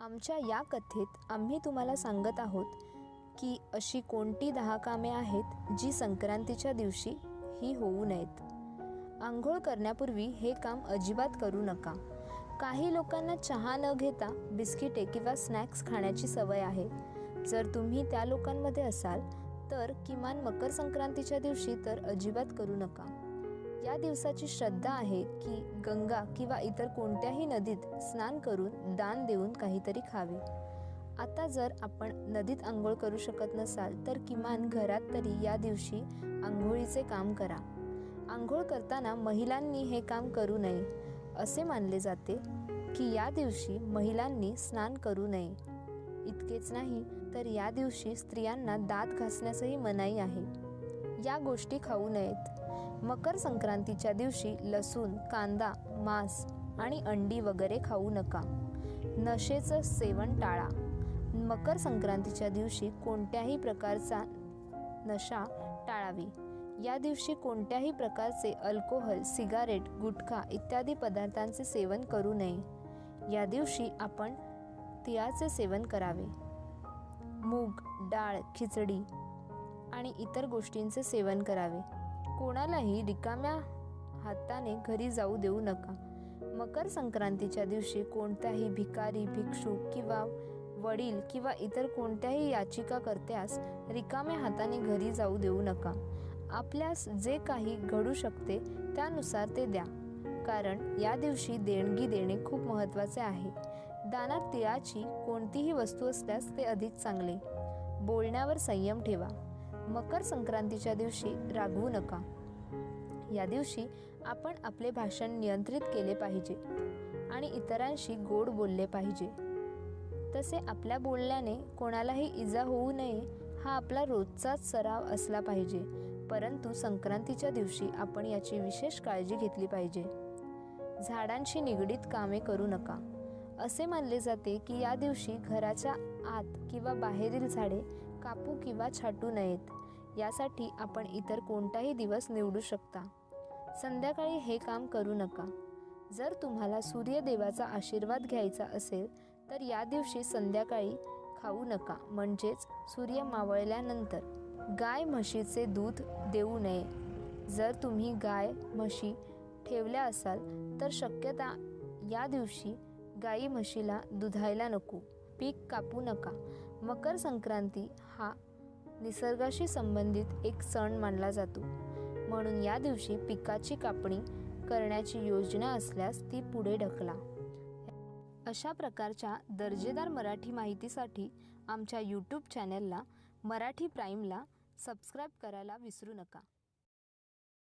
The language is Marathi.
आमच्या या कथेत आम्ही तुम्हाला सांगत आहोत की अशी कोणती दहा कामे आहेत जी संक्रांतीच्या दिवशी ही होऊ नयेत. आंघोळ करण्यापूर्वी हे काम अजिबात करू नका. काही लोकांना चहा न घेता बिस्किटे किंवा स्नॅक्स खाण्याची सवय आहे. जर तुम्ही त्या लोकांमध्ये असाल तर किमान मकर संक्रांतीच्या दिवशी तर अजिबात करू नका. या दिवसाची श्रद्धा आहे की गंगा किंवा इतर कोणत्याही नदीत स्नान करून दान देऊन काहीतरी खावे. आता जर आपण नदीत आंघोळ करू शकत नसाल तर किमान घरात तरी या दिवशी आंघोळीचे काम करा. आंघोळ करताना महिलांनी हे काम करू नये. असे मानले जाते की या दिवशी महिलांनी स्नान करू नये. इतकेच नाही तर या दिवशी स्त्रियांना दात घासण्यासही मनाई आहे. या गोष्टी खाऊ नयेत. मकर संक्रांतीच्या दिवशी लसूण कांदा मांस आणि अंडी वगैरे खाऊ नका. नशेचं सेवन टाळा. मकर संक्रांतीच्या दिवशी कोणत्याही प्रकारचा नशा टाळावी. या दिवशी कोणत्याही प्रकारचे अल्कोहोल सिगारेट गुटखा इत्यादी पदार्थांचे सेवन करू नये. या दिवशी आपण तिळाचे सेवन करावे. मूग डाळ खिचडी आणि इतर गोष्टींचे सेवन करावे. कोणालाही रिकाम्या हाताने घरी जाऊ देऊ नका. मकर संक्रांतीच्या दिवशी कोणत्याही भिकारी भिक्षुक किंवा वडील किंवा इतर कोणत्याही याचिका करत्यास रिकाम्या हाताने घरी जाऊ देऊ नका. आपल्यास जे काही घडू शकते त्यानुसार ते द्या. कारण या दिवशी देणगी देणे खूप महत्त्वाचे आहे. दानात तिळाची कोणतीही वस्तू असल्यास ते अधिक चांगले. बोलण्यावर संयम ठेवा. मकर संक्रांतीच्या दिवशी रागवू नका. या दिवशी आपण आपले भाषण नियंत्रित केले पाहिजे आणि इतरांशी गोड बोलले पाहिजे. तसे आपल्या बोलण्याने कोणालाही इजा होऊ नये हा आपला रोजचाच सराव असला पाहिजे. परंतु संक्रांतीच्या दिवशी आपण याची विशेष काळजी घेतली पाहिजे. झाडांशी निगडीत कामे करू नका. असे मानले जाते की या दिवशी घराच्या आत किंवा बाहेरील झाडे कापू किंवा छाटू नयेत. यासाठी आपण इतर कोणताही दिवस निवडू शकता. संध्याकाळी हे काम करू नका. जर तुम्हाला सूर्यदेवाचा आशीर्वाद घ्यायचा असेल तर या दिवशी संध्याकाळी खाऊ नका. म्हणजेच सूर्य मावळल्यानंतर. गाय म्हशीचे दूध देऊ नये. जर तुम्ही गाय म्हशी ठेवल्या असाल तर शक्यता या दिवशी गाई म्हशीला दुधायला नको. पीक कापू नका. मकर संक्रांती हा निसर्गाशी संबंधित एक सण मानला जातो. म्हणून या दिवशी पिकाची कापणी करण्याची योजना असल्यास ती पुढे ढकला. अशा प्रकारच्या दर्जेदार मराठी माहितीसाठी आमच्या यूट्यूब चॅनलला मराठी प्राईमला सबस्क्राईब करायला विसरू नका.